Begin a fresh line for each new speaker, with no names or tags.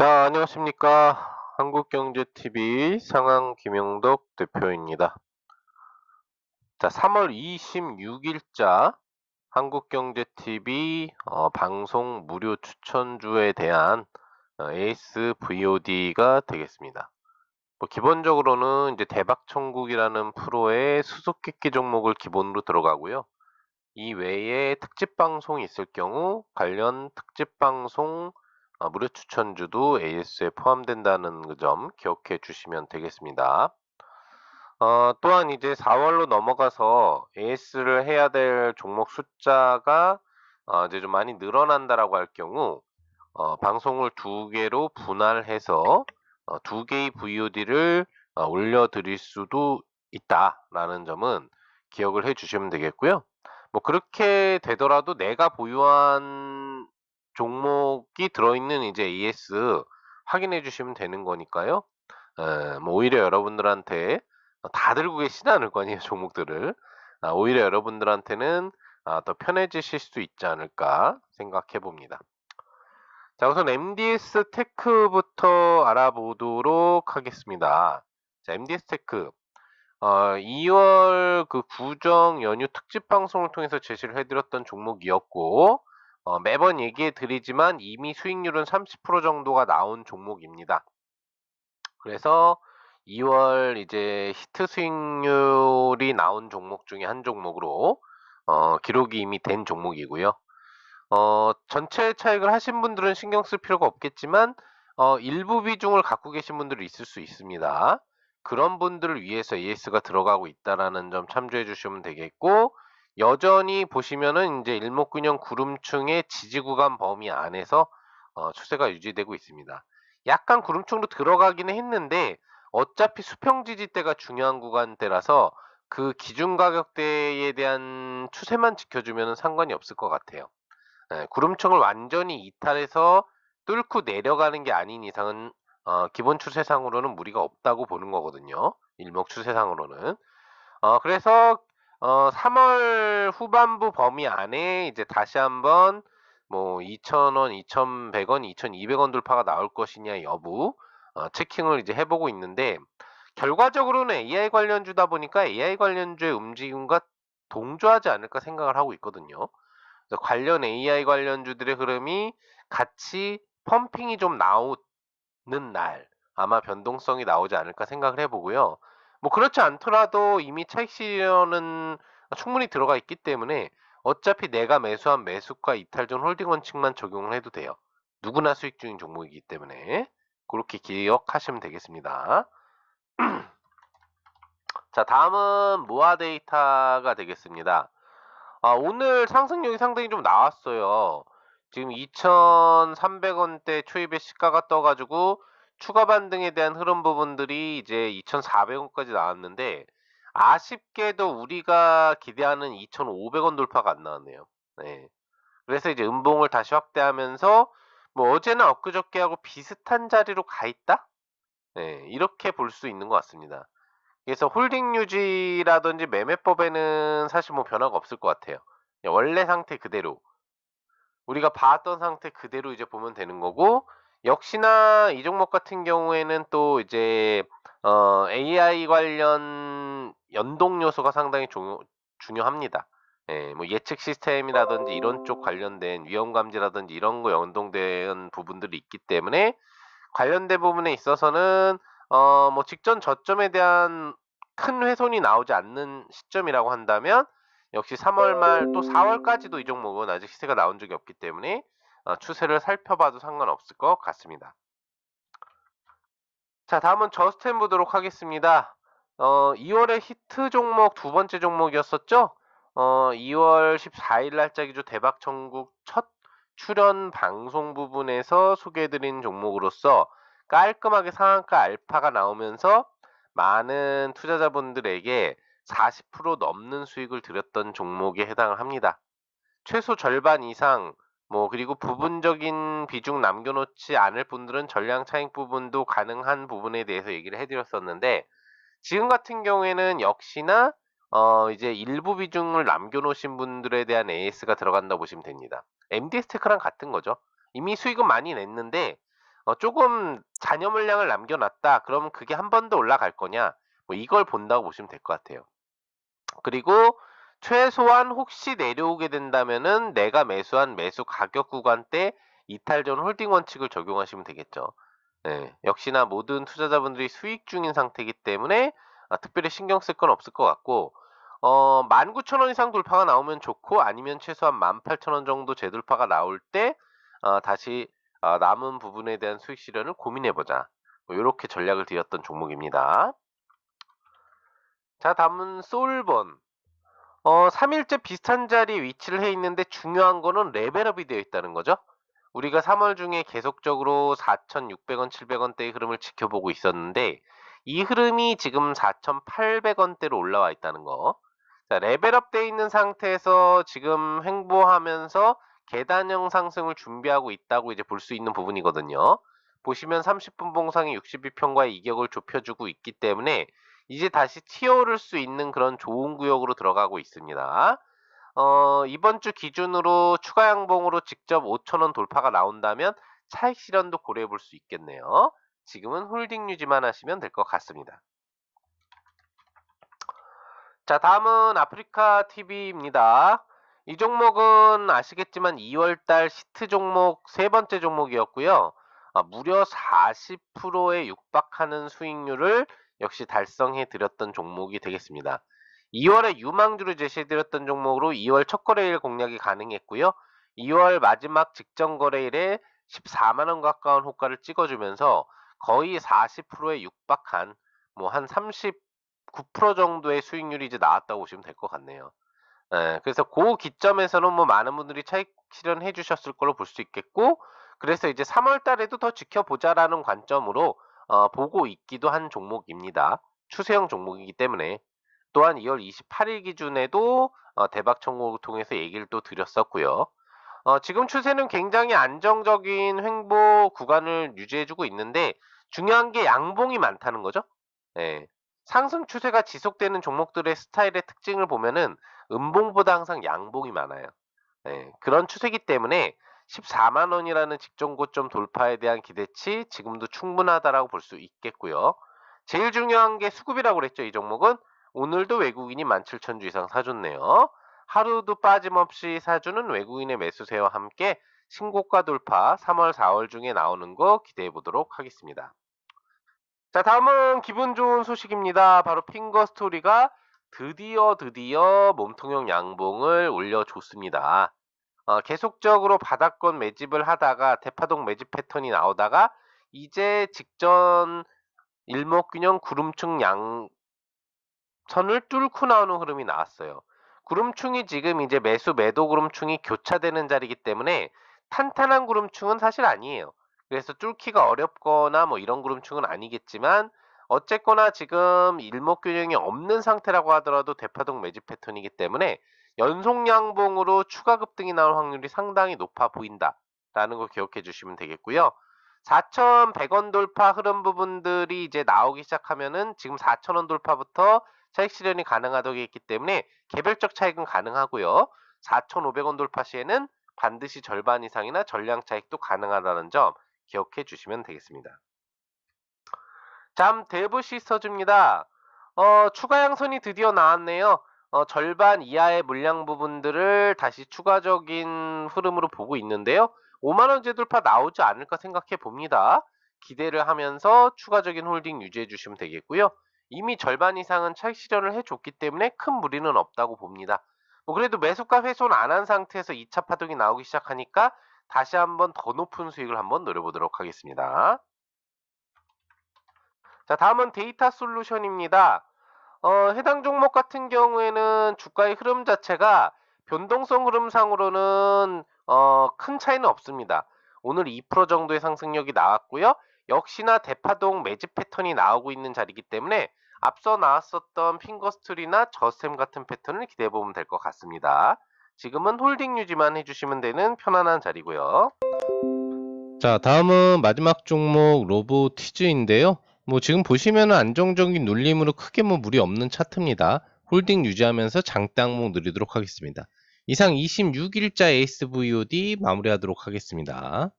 자, 안녕하십니까. 한국경제TV 상황 김용덕 대표입니다. 자, 3월 26일자 한국경제TV 어, 방송 무료 추천주에 대한 어, ASVOD가 되겠습니다. 뭐 기본적으로는 이제 대박천국이라는 프로의 수수께끼 종목을 기본으로 들어가고요. 이 외에 특집 방송이 있을 경우 관련 특집 방송 어, 무료 추천주도 AS에 포함된다는 그 점 기억해 주시면 되겠습니다. 어, 또한 이제 4월로 넘어가서 AS를 해야 될 종목 숫자가 어, 이제 좀 많이 늘어난다라고 할 경우 어, 방송을 두 개로 분할해서 어, 두 개의 VOD를 어, 올려드릴 수도 있다라는 점은 기억을 해 주시면 되겠고요. 뭐 그렇게 되더라도 내가 보유한 종목이 들어있는 이제 ES 확인해 주시면 되는 거니까요. 에, 뭐 오히려 여러분들한테 다 들고 계시지 않을 거 아니에요, 종목들을. 아, 오히려 여러분들한테는 아, 더 편해지실 수 있지 않을까 생각해 봅니다. 자, 우선 MDS 테크부터 알아보도록 하겠습니다. 자, MDS 테크. 어, 2월 그 구정 연휴 특집 방송을 통해서 제시를 해드렸던 종목이었고, 어, 매번 얘기해 드리지만 이미 수익률은 30% 정도가 나온 종목입니다. 그래서 2월 이제 히트 수익률이 나온 종목 중에 한 종목으로 어, 기록이 이미 된 종목이고요. 어, 전체 차익을 하신 분들은 신경 쓸 필요가 없겠지만 어, 일부 비중을 갖고 계신 분들이 있을 수 있습니다. 그런 분들을 위해서 ES가 들어가고 있다라는 점 참조해 주시면 되겠고 여전히 보시면은 이제 일목균형 구름층의 지지 구간 범위 안에서 어, 추세가 유지되고 있습니다. 약간 구름층으로 들어가기는 했는데 어차피 수평 지지대가 중요한 구간대라서 그 기준 가격대에 대한 추세만 지켜주면 상관이 없을 것 같아요. 네, 구름층을 완전히 이탈해서 뚫고 내려가는 게 아닌 이상은 어, 기본 추세상으로는 무리가 없다고 보는 거거든요. 일목 추세상으로는. 어, 그래서 어, 3월 후반부 범위 안에 이제 다시 한번 뭐 2,000원, 2,100원, 2,200원 돌파가 나올 것이냐 여부 어, 체킹을 이제 해보고 있는데 결과적으로는 AI 관련주다 보니까 AI 관련주의 움직임과 동조하지 않을까 생각을 하고 있거든요. 관련 AI 관련주들의 흐름이 같이 펌핑이 좀 나오는 날 아마 변동성이 나오지 않을까 생각을 해보고요. 뭐 그렇지 않더라도 이미 차익 실현은 충분히 들어가 있기 때문에 어차피 내가 매수한 매수가 이탈 전 홀딩 원칙만 적용을 해도 돼요. 누구나 수익 중인 종목이기 때문에 그렇게 기억하시면 되겠습니다. 자, 다음은 모아 데이터가 되겠습니다. 아, 오늘 상승력이 상당히 좀 나왔어요. 지금 2,300원대 초입의 시가가 떠가지고 추가 반등에 대한 흐름 부분들이 이제 2,400원까지 나왔는데 아쉽게도 우리가 기대하는 2,500원 돌파가 안 나왔네요. 네. 그래서 이제 음봉을 다시 확대하면서 뭐 어제나 엊그저께하고 비슷한 자리로 가 있다? 네, 이렇게 볼 수 있는 것 같습니다. 그래서 홀딩 유지라든지 매매법에는 사실 뭐 변화가 없을 것 같아요. 원래 상태 그대로 우리가 봤던 상태 그대로 이제 보면 되는 거고 역시나 이 종목 같은 경우에는 또 이제 어, AI 관련 연동 요소가 상당히 중요, 중요합니다. 예, 뭐 예측 시스템이라든지 이런 쪽 관련된 위험 감지라든지 이런 거 연동된 부분들이 있기 때문에 관련된 부분에 있어서는 어, 뭐 직전 저점에 대한 큰 훼손이 나오지 않는 시점이라고 한다면 역시 3월 말 또 4월까지도 이 종목은 아직 시세가 나온 적이 없기 때문에 어, 추세를 살펴봐도 상관없을 것 같습니다. 자, 다음은 저스템 보도록 하겠습니다. 어, 2월의 히트 종목 두 번째 종목이었었죠? 어, 2월 14일 날짜 기준 대박 천국 첫 출연 방송 부분에서 소개해드린 종목으로서 깔끔하게 상한가 알파가 나오면서 많은 투자자분들에게 40% 넘는 수익을 드렸던 종목에 해당을 합니다. 최소 절반 이상 뭐 그리고 부분적인 비중 남겨놓지 않을 분들은 전량 차익 부분도 가능한 부분에 대해서 얘기를 해드렸었는데 지금 같은 경우에는 역시나 어 이제 일부 비중을 남겨놓으신 분들에 대한 AS가 들어간다 보시면 됩니다. MDS 테크랑 같은 거죠. 이미 수익은 많이 냈는데 어, 조금 잔여 물량을 남겨놨다. 그러면 그게 한 번 더 올라갈 거냐? 뭐 이걸 본다고 보시면 될 것 같아요. 그리고 최소한 혹시 내려오게 된다면은 내가 매수한 매수 가격 구간대 이탈 전 홀딩 원칙을 적용하시면 되겠죠. 네, 역시나 모든 투자자분들이 수익 중인 상태이기 때문에 아, 특별히 신경 쓸 건 없을 것 같고 어, 19,000원 이상 돌파가 나오면 좋고 아니면 최소한 18,000원 정도 재돌파가 나올 때 어, 다시 어, 남은 부분에 대한 수익 실현을 고민해보자. 뭐 이렇게 전략을 드렸던 종목입니다. 자, 다음은 솔본. 어, 3일째 비슷한 자리에 위치를 해 있는데 중요한 거는 레벨업이 되어 있다는 거죠. 우리가 3월 중에 계속적으로 4,600원, 700원대의 흐름을 지켜보고 있었는데 이 흐름이 지금 4,800원대로 올라와 있다는 거. 자, 레벨업 돼 있는 상태에서 지금 횡보하면서 계단형 상승을 준비하고 있다고 이제 볼 수 있는 부분이거든요. 보시면 30분 봉상이 62평과의 이격을 좁혀주고 있기 때문에 이제 다시 튀어오를 수 있는 그런 좋은 구역으로 들어가고 있습니다. 어, 이번 주 기준으로 추가 양봉으로 직접 5천원 돌파가 나온다면 차익 실현도 고려해 볼 수 있겠네요. 지금은 홀딩 유지만 하시면 될 것 같습니다. 자, 다음은 아프리카 TV입니다. 이 종목은 아시겠지만 2월달 시트 종목 세 번째 종목이었고요. 아, 무려 40%에 육박하는 수익률을 역시 달성해 드렸던 종목이 되겠습니다. 2월에 유망주를 제시해 드렸던 종목으로 2월 첫 거래일 공략이 가능했고요. 2월 마지막 직전 거래일에 14만원 가까운 호가를 찍어주면서 거의 40%에 육박한 뭐 한 39% 정도의 수익률이 이제 나왔다고 보시면 될 것 같네요. 예, 그래서 그 기점에서는 뭐 많은 분들이 차익 실현해 주셨을 걸로 볼 수 있겠고 그래서 이제 3월 달에도 더 지켜보자라는 관점으로 어, 보고 있기도 한 종목입니다. 추세형 종목이기 때문에 또한 2월 28일 기준에도 어, 대박 청구를 통해서 얘기를 또 드렸었고요. 어, 지금 추세는 굉장히 안정적인 횡보 구간을 유지해주고 있는데 중요한 게 양봉이 많다는 거죠. 예, 상승 추세가 지속되는 종목들의 스타일의 특징을 보면은 음봉보다 항상 양봉이 많아요. 예, 그런 추세기 때문에 14만 원이라는 직전 고점 돌파에 대한 기대치 지금도 충분하다라고 볼 수 있겠고요. 제일 중요한 게 수급이라고 그랬죠. 이 종목은 오늘도 외국인이 17,000주 이상 사줬네요. 하루도 빠짐없이 사주는 외국인의 매수세와 함께 신고가 돌파 3월, 4월 중에 나오는 거 기대해 보도록 하겠습니다. 자, 다음은 기분 좋은 소식입니다. 바로 핑거 스토리가 드디어 드디어 몸통형 양봉을 올려줬습니다. 어, 계속적으로 바닥권 매집을 하다가 대파동 매집 패턴이 나오다가 이제 직전 일목균형 구름층 양선을 뚫고 나오는 흐름이 나왔어요. 구름충이 지금 이제 매수 매도 구름충이 교차되는 자리이기 때문에 탄탄한 구름충은 사실 아니에요. 그래서 뚫기가 어렵거나 뭐 이런 구름충은 아니겠지만 어쨌거나 지금 일목균형이 없는 상태라고 하더라도 대파동 매집 패턴이기 때문에 연속 양봉으로 추가 급등이 나올 확률이 상당히 높아 보인다라는 걸 기억해 주시면 되겠고요. 4,100원 돌파 흐름 부분들이 이제 나오기 시작하면은 지금 4,000원 돌파부터 차익 실현이 가능하다고 했기 때문에 개별적 차익은 가능하고요. 4,500원 돌파 시에는 반드시 절반 이상이나 전량 차익도 가능하다는 점 기억해 주시면 되겠습니다. 다음 대부 시스터즈입니다. 어, 추가 양선이 드디어 나왔네요. 어, 절반 이하의 물량 부분들을 다시 추가적인 흐름으로 보고 있는데요. 5만원 재돌파 나오지 않을까 생각해 봅니다. 기대를 하면서 추가적인 홀딩 유지해 주시면 되겠고요. 이미 절반 이상은 차익 실현을 해줬기 때문에 큰 무리는 없다고 봅니다. 뭐 그래도 매수가 훼손 안 한 상태에서 2차 파동이 나오기 시작하니까 다시 한번 더 높은 수익을 한번 노려보도록 하겠습니다. 자, 다음은 데이터 솔루션입니다. 어, 해당 종목 같은 경우에는 주가의 흐름 자체가 변동성 흐름상으로는 어, 큰 차이는 없습니다. 오늘 2% 정도의 상승력이 나왔고요. 역시나 대파동 매집 패턴이 나오고 있는 자리이기 때문에 앞서 나왔었던 핑거스툴이나 저스템 같은 패턴을 기대해 보면 될 것 같습니다. 지금은 홀딩 유지만 해주시면 되는 편안한 자리고요.
자, 다음은 마지막 종목 로보티즈인데요. 뭐 지금 보시면 안정적인 눌림으로 크게 뭐 무리 없는 차트입니다. 홀딩 유지하면서 장대항목 누리도록 하겠습니다. 이상 26일자 에이스 VOD 마무리하도록 하겠습니다.